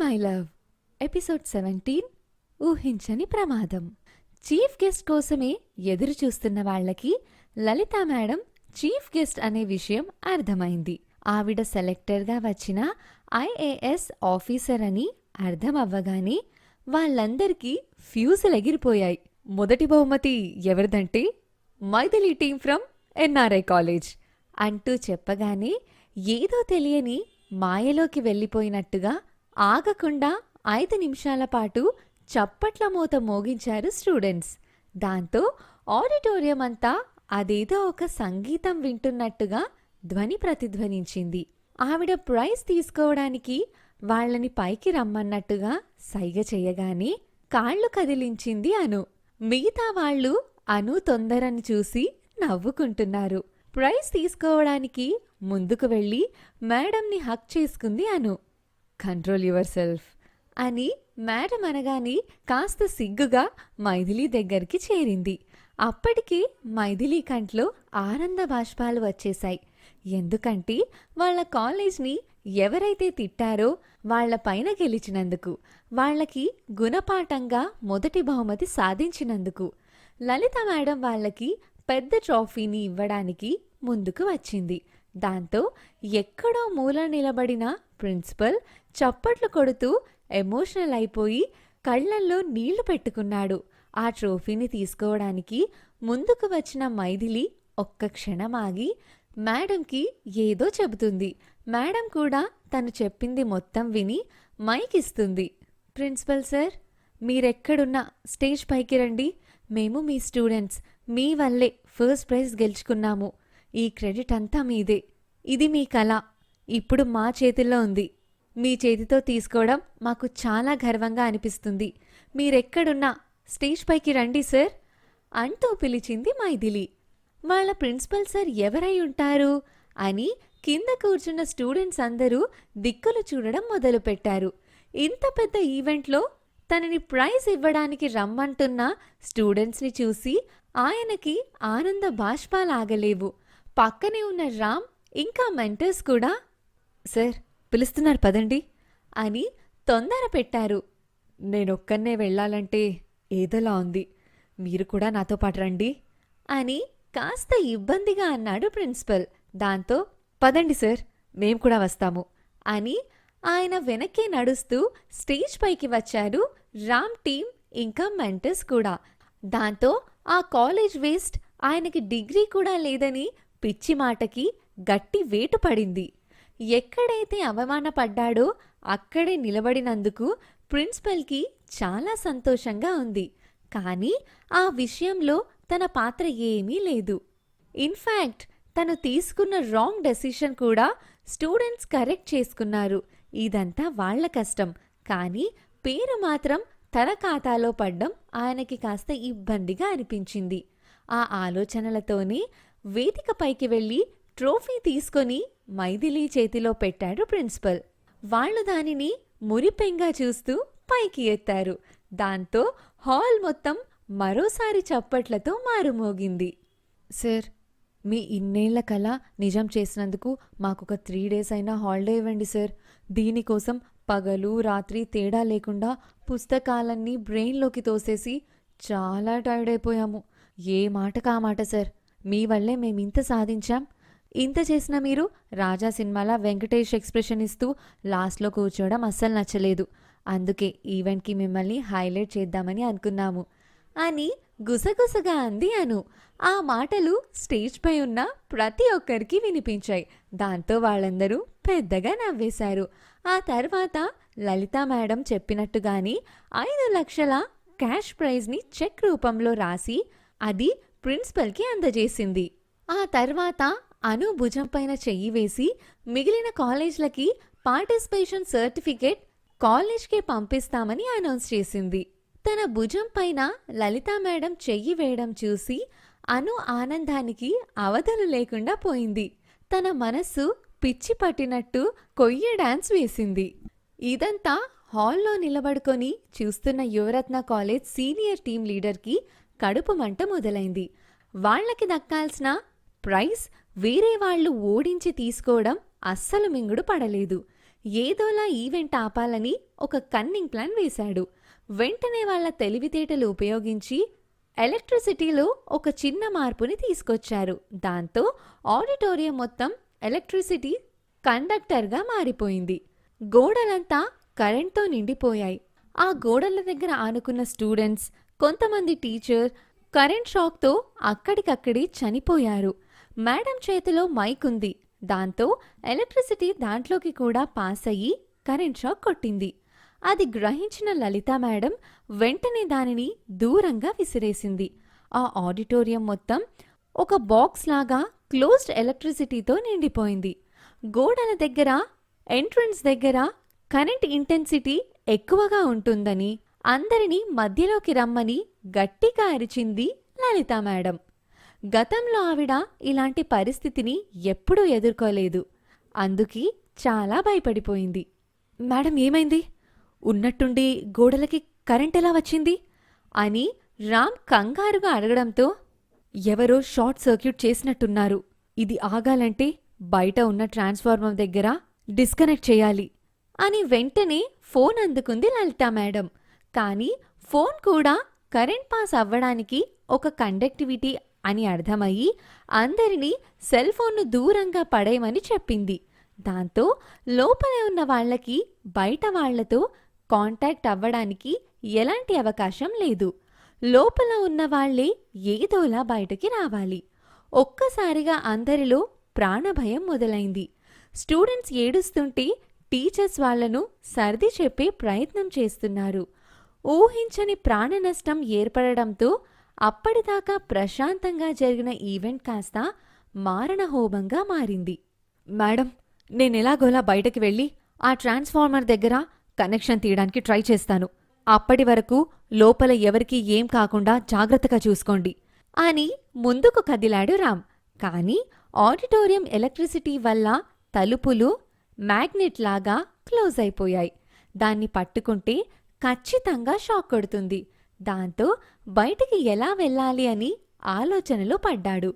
My love. Episode seventeen. ఊహించని ప్రమాదం. Chief guest కోసమే ఎదురు చూస్తున్న వాళ్ళకి లలిత మేడం చీఫ్ గెస్ట్ అనే విషయం అర్థమైంది. ఆవిడ సెలెక్టర్గా వచ్చిన ఐఏఎస్ ఆఫీసర్ అని అర్థం అవ్వగానే వాళ్ళందరికీ ఫ్యూజులు ఎగిరిపోయాయి. మొదటి బహుమతి ఎవరిదంటే Maithili team from NRI college. అంటూ చెప్పగానే ఏదో తెలియని మాయలోకి వెళ్ళిపోయినట్టుగా ఆగకుండా ఐదు నిమిషాల పాటు చప్పట్ల మూత మోగించారు స్టూడెంట్స్. దాంతో ఆడిటోరియం అంతా అదేదో ఒక సంగీతం వింటున్నట్టుగా ధ్వని ప్రతిధ్వనించింది. ఆవిడ ప్రైజ్ తీసుకోవడానికి వాళ్ళని పైకి రమ్మన్నట్టుగా సైగ చేయగానే కాళ్ళు కదిలించింది అను. మిగతా వాళ్ళు అను తొందరని చూసి నవ్వుకుంటున్నారు. ప్రైజ్ తీసుకోవడానికి ముందుకు వెళ్ళి మేడంని హక్ చేసుకుంది అను. కంట్రోల్ యువర్ సెల్ఫ్ అని మేడం అనగానే కాస్త సిగ్గుగా మైథిలి దగ్గరికి చేరింది. అప్పటికి మైథిలి కంట్లో ఆనంద బాష్పాలు వచ్చేశాయి. ఎందుకంటే వాళ్ళ కాలేజ్ని ఎవరైతే తిట్టారో వాళ్ళ పైన గెలిచినందుకు వాళ్ళకి గుణపాఠంగా మొదటి బహుమతి సాధించినందుకు లలిత మేడం వాళ్ళకి పెద్ద ట్రోఫీని ఇవ్వడానికి ముందుకు వచ్చింది. దాంతో ఎక్కడో మూల నిలబడిన ప్రిన్సిపల్ చప్పట్లు కొడుతూ ఎమోషనల్ అయిపోయి కళ్ళల్లో నీళ్ళు పెట్టుకున్నాడు. ఆ ట్రోఫీని తీసుకోవడానికి ముందుకు వచ్చిన మైథిలి ఒక్క క్షణం ఆగి మేడంకి ఏదో చెబుతుంది. మేడం కూడా తను చెప్పింది మొత్తం విని మైక్ ఇస్తుంది. ప్రిన్సిపల్ సార్ మీరెక్కడున్నా స్టేజ్ పైకి రండి. మేము మీ స్టూడెంట్స్. మీ వల్లే ఫస్ట్ ప్రైజ్ గెలుచుకున్నాము. ఈ క్రెడిట్ అంతా మీదే. ఇది మీ కళ. ఇప్పుడు మా చేతిలో ఉంది. మీ చేతితో తీసుకోవడం మాకు చాలా గర్వంగా అనిపిస్తుంది. మీరెక్కడున్నా స్టేజ్ పైకి రండి సార్. అంటూ పిలిచింది మైథిలి. వాళ్ళ ప్రిన్సిపల్ సార్ ఎవరై ఉంటారు? అని కింద కూర్చున్న స్టూడెంట్స్ అందరూ దిక్కులు చూడడం మొదలుపెట్టారు. ఇంత పెద్ద ఈవెంట్లో తనని ప్రైజ్ ఇవ్వడానికి రమ్మంటున్న స్టూడెంట్స్ని చూసి ఆయనకి ఆనంద బాష్పాలాగలేవు. పక్కనే ఉన్న రామ్ ఇంకా మెంటర్స్ కూడా సార్ పిలుస్తున్నారు పదండి అని తొందర పెట్టారు. నేనొక్కనే వెళ్ళాలంటే ఏదోలా ఉంది. మీరు కూడా నాతో పాటు రండి అని కాస్త ఇబ్బందిగా అన్నాడు ప్రిన్సిపల్. దాంతో పదండి సార్ మేం కూడా వస్తాము అని ఆయన వెనక్కి నడుస్తూ స్టేజ్ పైకి వచ్చారు రామ్ టీమ్ ఇంకా మెంటర్స్ కూడా. దాంతో ఆ కాలేజ్ వేస్ట్ ఆయనకి డిగ్రీ కూడా లేదని పిచ్చి మాటకి గట్టి వేటు పడింది. ఎక్కడైతే అవమానపడ్డాడో అక్కడే నిలబడినందుకు ప్రిన్సిపల్కి చాలా సంతోషంగా ఉంది. కానీ ఆ విషయంలో తన పాత్ర ఏమీ లేదు. ఇన్ఫ్యాక్ట్ తను తీసుకున్న రాంగ్ డెసిషన్ కూడా స్టూడెంట్స్ కరెక్ట్ చేసుకున్నారు. ఇదంతా వాళ్ళ కష్టం. కానీ పేరు మాత్రం తన ఖాతాలో పడ్డం ఆయనకి కాస్త ఇబ్బందిగా అనిపించింది. ఆ ఆలోచనలతోనే వేదికపైకి వెళ్ళి ట్రోఫీ తీసుకొని మైథిలి చేతిలో పెట్టాడు ప్రిన్సిపల్. వాళ్ళు దానిని మురిపెంగా చూస్తూ పైకి ఎత్తారు. దాంతో హాల్ మొత్తం మరోసారి చప్పట్లతో మారుమోగింది. సార్ మీ ఇన్నేళ్ళ కళ నిజం చేసినందుకు మాకొక త్రీ డేస్ అయినా హాలిడే ఇవ్వండి సార్. దీనికోసం పగలు రాత్రి తేడా లేకుండా పుస్తకాలన్నీ బ్రెయిన్లోకి తోసేసి చాలా టైర్డ్ అయిపోయాము. ఏ మాట కా మాట సార్? మీ వల్లే మేమింత సాధించాం. ఇంత చేసిన మీరు రాజా సినిమాలా వెంకటేష్ ఎక్స్ప్రెషన్ ఇస్తూ లాస్ట్లో కూర్చోవడం అస్సలు నచ్చలేదు. అందుకే ఈవెంట్కి మిమ్మల్ని హైలైట్ చేద్దామని అనుకున్నాము. అని గుసగుసగా అంది అను. ఆ మాటలు స్టేజ్పై ఉన్న ప్రతి ఒక్కరికి వినిపించాయి. దాంతో వాళ్ళందరూ పెద్దగా నవ్వేశారు. ఆ తర్వాత లలిత మేడం చెప్పినట్టుగాని ఐదు లక్షల క్యాష్ ప్రైజ్ని చెక్ రూపంలో రాసి అది ప్రిన్సిపల్కి అందజేసింది. ఆ తర్వాత అను భుజం పైన చెయ్యి వేసి మిగిలిన కాలేజ్లకి పార్టిసిపేషన్ సర్టిఫికేట్ కాలేజ్కే పంపిస్తామని అనౌన్స్ చేసింది. తన భుజం పైన లలితా మేడం చెయ్యి వేయడం చూసి అను ఆనందానికి అవధలు లేకుండా పోయింది. తన మనస్సు పిచ్చి పట్టినట్టు కొయ్య డాన్స్ వేసింది. ఇదంతా హాల్లో నిలబడుకొని చూస్తున్న యువరత్న కాలేజ్ సీనియర్ టీం లీడర్కి కడుపు మంట మొదలైంది. వాళ్ళకి దక్కాల్సిన ప్రైజ్ వేరే వాళ్ళు ఓడించి తీసుకోవడం అస్సలు మింగుడు పడలేదు. ఏదోలా ఈవెంట్ ఆపాలని ఒక కన్నింగ్ ప్లాన్ వేశాడు. వెంటనే వాళ్ళ తెలివితేటలు ఉపయోగించి ఎలక్ట్రిసిటీలో ఒక చిన్న మార్పుని తీసుకొచ్చారు. దాంతో ఆడిటోరియం మొత్తం ఎలక్ట్రిసిటీ కండక్టర్గా మారిపోయింది. గోడలంతా కరెంట్తో నిండిపోయాయి. ఆ గోడల దగ్గర ఆనుకున్న స్టూడెంట్స్ కొంతమంది టీచర్ కరెంట్ షాక్తో అక్కడికక్కడే చనిపోయారు. మేడం చేతిలో మైక్ ఉంది. దాంతో ఎలక్ట్రిసిటీ దాంట్లోకి కూడా పాస్ అయ్యి కరెంట్ షాక్ కొట్టింది. అది గ్రహించిన లలిత మేడం వెంటనే దానిని దూరంగా విసిరేసింది. ఆ ఆడిటోరియం మొత్తం ఒక బాక్స్ లాగా క్లోజ్డ్ ఎలక్ట్రిసిటీతో నిండిపోయింది. గోడల దగ్గర ఎంట్రన్స్ దగ్గర కరెంట్ ఇంటెన్సిటీ ఎక్కువగా ఉంటుందని అందరినీ మధ్యలోకి రమ్మని గట్టిగా అరిచింది లలిత మేడం. గతంలో ఆవిడ ఇలాంటి పరిస్థితిని ఎప్పుడూ ఎదుర్కోలేదు. అందుకి చాలా భయపడిపోయింది. మేడం ఏమైంది? ఉన్నట్టుండి గోడలకి కరెంట్ ఎలా వచ్చింది? అని రామ్ కంగారుగా అడగడంతో ఎవరో షార్ట్ సర్క్యూట్ చేసినట్టున్నారు. ఇది ఆగాలంటే బయట ఉన్న ట్రాన్స్ఫార్మర్ దగ్గర డిస్కనెక్ట్ చేయాలి. అని వెంటనే ఫోన్ అందుకుంది లలిత మేడం. కానీ ఫోన్ కూడా కరెంట్ పాస్ అవ్వడానికి ఒక కండక్టివిటీ అని అర్థమయ్యి అందరినీ సెల్ ఫోన్ను దూరంగా పడేయమని చెప్పింది. దాంతో లోపల ఉన్న వాళ్ళకి బయట వాళ్ళతో కాంటాక్ట్ అవ్వడానికి ఎలాంటి అవకాశం లేదు. లోపల ఉన్న వాళ్ళే ఏదోలా బయటకి రావాలి. ఒక్కసారిగా అందరిలో ప్రాణభయం మొదలైంది. స్టూడెంట్స్ ఏడుస్తుంటే టీచర్స్ వాళ్ళను సర్ది చెప్పే ప్రయత్నం చేస్తున్నారు. ఊహించని ప్రాణ నష్టం ఏర్పడడంతో అప్పటిదాకా ప్రశాంతంగా జరిగిన ఈవెంట్ కాస్త మారణహోమంగా మారింది. మేడం నేనెలాగోలా బయటకు వెళ్ళి ఆ ట్రాన్స్ఫార్మర్ దగ్గర కనెక్షన్ తీయడానికి ట్రై చేస్తాను. అప్పటి వరకు లోపల ఎవరికీ ఏం కాకుండా జాగ్రత్తగా చూసుకోండి అని ముందుకు కదిలాడు రామ్. కానీ ఆడిటోరియం ఎలక్ట్రిసిటీ వల్ల తలుపులు మ్యాగ్నెట్ లాగా క్లోజ్ అయిపోయాయి. దాన్ని పట్టుకుంటే ఖచ్చితంగా షాక్ కొడుతుంది. దాంతో బయటికి ఎలా వెళ్ళాలి అని ఆలోచనలో పడ్డాడు.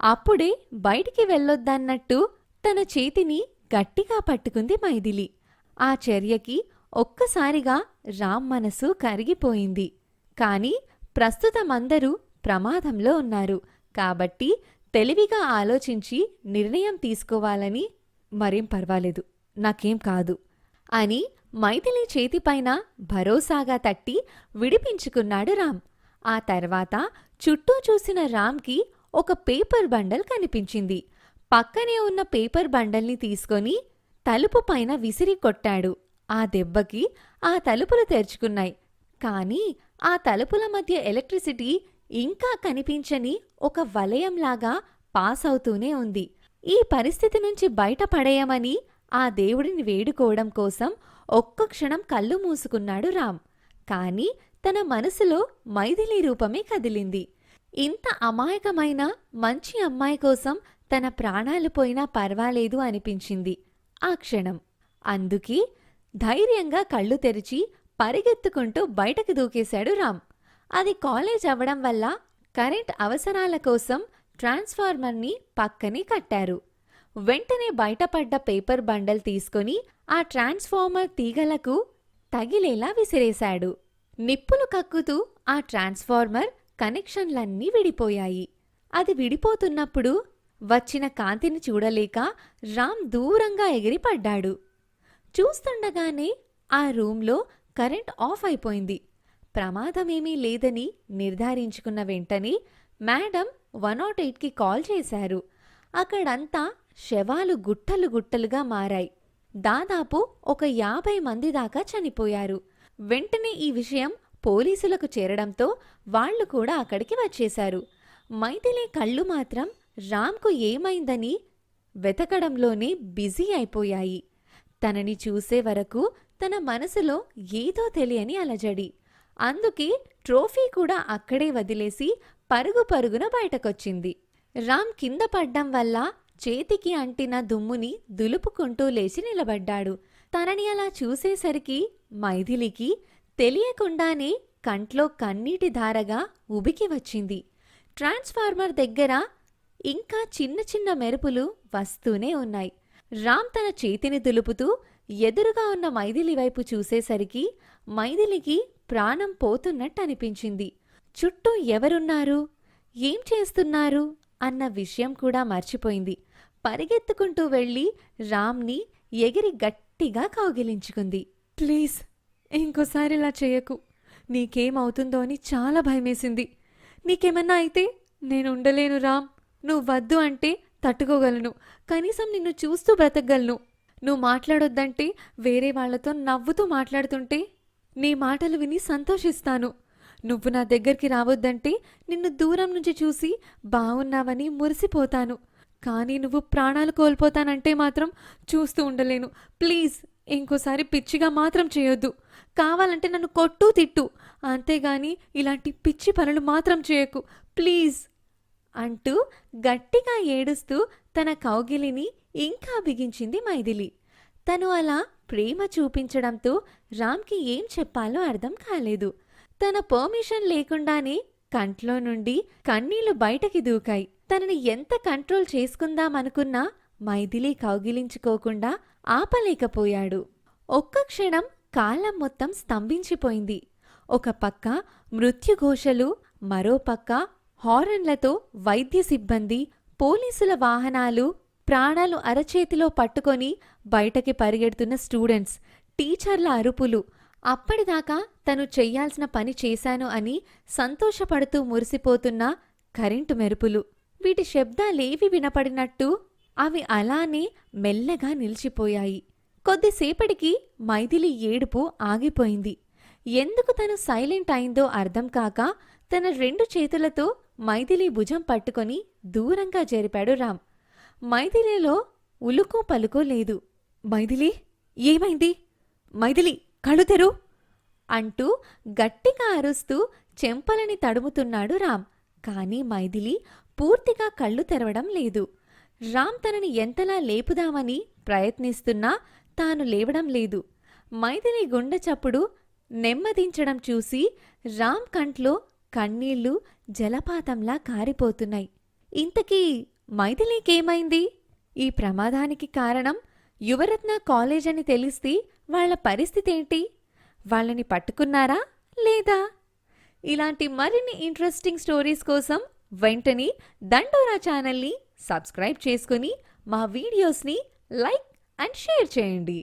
అప్పుడే బయటికి వెళ్ళొద్దన్నట్టు తన చేతిని గట్టిగా పట్టుకుంది మైథిలి. ఆ చర్యకి ఒక్కసారిగా రామ్ మనసు కరిగిపోయింది. కాని ప్రస్తుతం అందరూ ప్రమాదంలో ఉన్నారు. కాబట్టి తెలివిగా ఆలోచించి నిర్ణయం తీసుకోవాలని మరేం పర్వాలేదు. నాకేం కాదు అని మైథిలి చేతిపైన భరోసాగా తట్టి విడిపించుకున్నాడు రామ్. ఆ తర్వాత చుట్టూ చూసిన రామ్కి ఒక పేపర్ బండల్ కనిపించింది. పక్కనే ఉన్న పేపర్ బండల్ని తీసుకొని తలుపు పైన విసిరి కొట్టాడు. ఆ దెబ్బకి ఆ తలుపులు తెరుచుకున్నాయి. కానీ ఆ తలుపుల మధ్య ఎలక్ట్రిసిటీ ఇంకా కనిపించని ఒక వలయంలాగా పాస్ అవుతూనే ఉంది. ఈ పరిస్థితి నుంచి బయటపడేయమని ఆ దేవుడిని వేడుకోవడం కోసం ఒక్క క్షణం కళ్ళు మూసుకున్నాడు రామ్. కాని తన మనసులో మైథిలి రూపమే కదిలింది. ఇంత అమాయకమైన మంచి అమ్మాయి కోసం తన ప్రాణాలు పోయినా పర్వాలేదు అనిపించింది ఆ క్షణం. అందుకే ధైర్యంగా కళ్ళు తెరిచి పరిగెత్తుకుంటూ బయటకు దూకేశాడు రామ్. అది కాలేజ్ అవ్వడం వల్ల కరెంట్ అవసరాల కోసం ట్రాన్స్ఫార్మర్ని పక్కనే కట్టారు. వెంటనే బయటపడ్డ పేపర్ బండల్ తీసుకొని ఆ ట్రాన్స్ఫార్మర్ తీగలకు తగిలేలా విసిరేశాడు. నిప్పులు కక్కుతూ ఆ ట్రాన్స్ఫార్మర్ కనెక్షన్లన్నీ విడిపోయాయి. అది విడిపోతున్నప్పుడు వచ్చిన కాంతిని చూడలేక రామ్ దూరంగా ఎగిరిపడ్డాడు. చూస్తుండగానే ఆ రూంలో కరెంట్ ఆఫ్ అయిపోయింది. ప్రమాదమేమీ లేదని నిర్ధారించుకున్న వెంటనే మేడం వన్ నాట్ ఎయిట్కి కాల్ చేశారు. అక్కడంతా శవాలు గుట్టలు గుట్టలుగా మారాయి. దాదాపు ఒక యాభై మంది దాకా చనిపోయారు. వెంటనే ఈ విషయం పోలీసులకు చేరడంతో వాళ్ళు కూడా అక్కడికి వచ్చేశారు. మైథిలి కళ్ళు మాత్రం రామ్కు ఏమైందని వెతకడంలోనే బిజీ అయిపోయాయి. తనని చూసే వరకు తన మనసులో ఏదో తెలియని అలజడి. అందుకే ట్రోఫీ కూడా అక్కడే వదిలేసి పరుగు పరుగున బయటకొచ్చింది. రామ్ కింద పడ్డం వల్ల చేతికి అంటిన దుమ్ముని దులుపుకుంటూ లేచి నిలబడ్డాడు. తనని అలా చూసేసరికి మైథిలికి తెలియకుండానే కంట్లో కన్నీటి ధారగా ఉబికి వచ్చింది. ట్రాన్స్ఫార్మర్ దగ్గర ఇంకా చిన్న చిన్న మెరుపులు వస్తూనే ఉన్నాయి. రామ్ తన చేతిని దులుపుతూ ఎదురుగా ఉన్న మైథిలి వైపు చూసేసరికి మైథిలికి ప్రాణం పోతున్నట్టు అనిపించింది. చుట్టూ ఎవరున్నారు? ఏం చేస్తున్నారు? అన్న విషయం కూడా మర్చిపోయింది. పరిగెత్తుకుంటూ వెళ్ళి రామ్ని ఎగిరి గట్టిగా కౌగిలించుకుంది. ప్లీజ్ ఇంకోసారి ఇలా చేయకు. నీకేమవుతుందో అని చాలా భయమేసింది. నీకేమన్నా అయితే నేను ఉండలేను రామ్. నువ్వు వద్దు అంటే తట్టుకోగలను. కనీసం నిన్ను చూస్తూ బ్రతకగలను. నువ్వు మాట్లాడొద్దంటే వేరే వాళ్ళతో నవ్వుతూ మాట్లాడుతుంటే నీ మాటలు విని సంతోషిస్తాను. నువ్వు నా దగ్గరికి రావద్దంటే నిన్ను దూరం నుంచి చూసి బాగున్నావని మురిసిపోతాను. కానీ నువ్వు ప్రాణాలు కోల్పోతానంటే మాత్రం చూస్తూ ఉండలేను. ప్లీజ్ ఇంకోసారి పిచ్చిగా మాత్రం చేయొద్దు. కావాలంటే నన్ను కొట్టు తిట్టు. అంతేగాని ఇలాంటి పిచ్చి పనులు మాత్రం చేయకు. ప్లీజ్ అంటూ గట్టిగా ఏడుస్తూ తన కౌగిలిని ఇంకా బిగించింది మైథిలి. తను అలా ప్రేమ చూపించడంతో రామ్కి ఏం చెప్పాలో అర్థం కాలేదు. తన పర్మిషన్ లేకుండానే కంట్లో నుండి కన్నీళ్ళు బయటకి దూకాయి. తనని ఎంత కంట్రోల్ చేసుకుందామనుకున్నా మైథిలి కౌగిలించుకోకుండా ఆపలేకపోయాడు. ఒక్క క్షణం కాలం మొత్తం స్తంభించిపోయింది. ఒక పక్క మృత్యుఘోషలు మరోపక్క హారన్లతో వైద్య సిబ్బంది పోలీసుల వాహనాలు ప్రాణాలు అరచేతిలో పట్టుకొని బయటకి పరిగెడుతున్న స్టూడెంట్స్ టీచర్ల అరుపులు. అప్పటిదాకా తను చెయ్యాల్సిన పని చేశాను అని సంతోషపడుతూ మురిసిపోతున్న కరెంటు మెరుపులు. వీటి శబ్దాలేవి వినపడినట్టు? అవి అలానే మెల్లగా నిలిచిపోయాయి. కొద్దిసేపటికి మైథిలి ఏడుపు ఆగిపోయింది. ఎందుకు తను సైలెంట్ అయిందో అర్థం కాక తన రెండు చేతులతో మైథిలి భుజం పట్టుకొని దూరంగా జరిపాడు రామ్. మైథిలిలో ఉలుకో పలుకో లేదు. మైథిలి ఏమైంది? మైథిలి కళ్ళు తెరు! అంటూ గట్టిగా అరుస్తూ చెంపలని తడుముతున్నాడు రామ్. కానీ మైథిలి పూర్తిగా కళ్ళు తెరవడం లేదు. రామ్ తనని ఎంతలా లేపుదామని ప్రయత్నిస్తున్నా తాను లేవడం లేదు. మైథిలి గుండె చప్పుడు నెమ్మదించడం చూసి రామ్ కంట్లో కన్నీళ్ళు జలపాతంలా కారిపోతున్నాయి. ఇంతకీ మైథిలీకేమైంది? ఈ ప్రమాదానికి కారణం యువరత్న కాలేజ్ అని తెలిస్తే వాళ్ళ పరిస్థితేంటి? వాళ్ళని పట్టుకున్నారా? లేదా? ఇలాంటి మరిన్ని ఇంట్రెస్టింగ్ స్టోరీస్ కోసం వెంటనే దండోరా ఛానల్ని సబ్స్క్రైబ్ చేసుకుని మా వీడియోస్ని లైక్ అండ్ షేర్ చేయండి.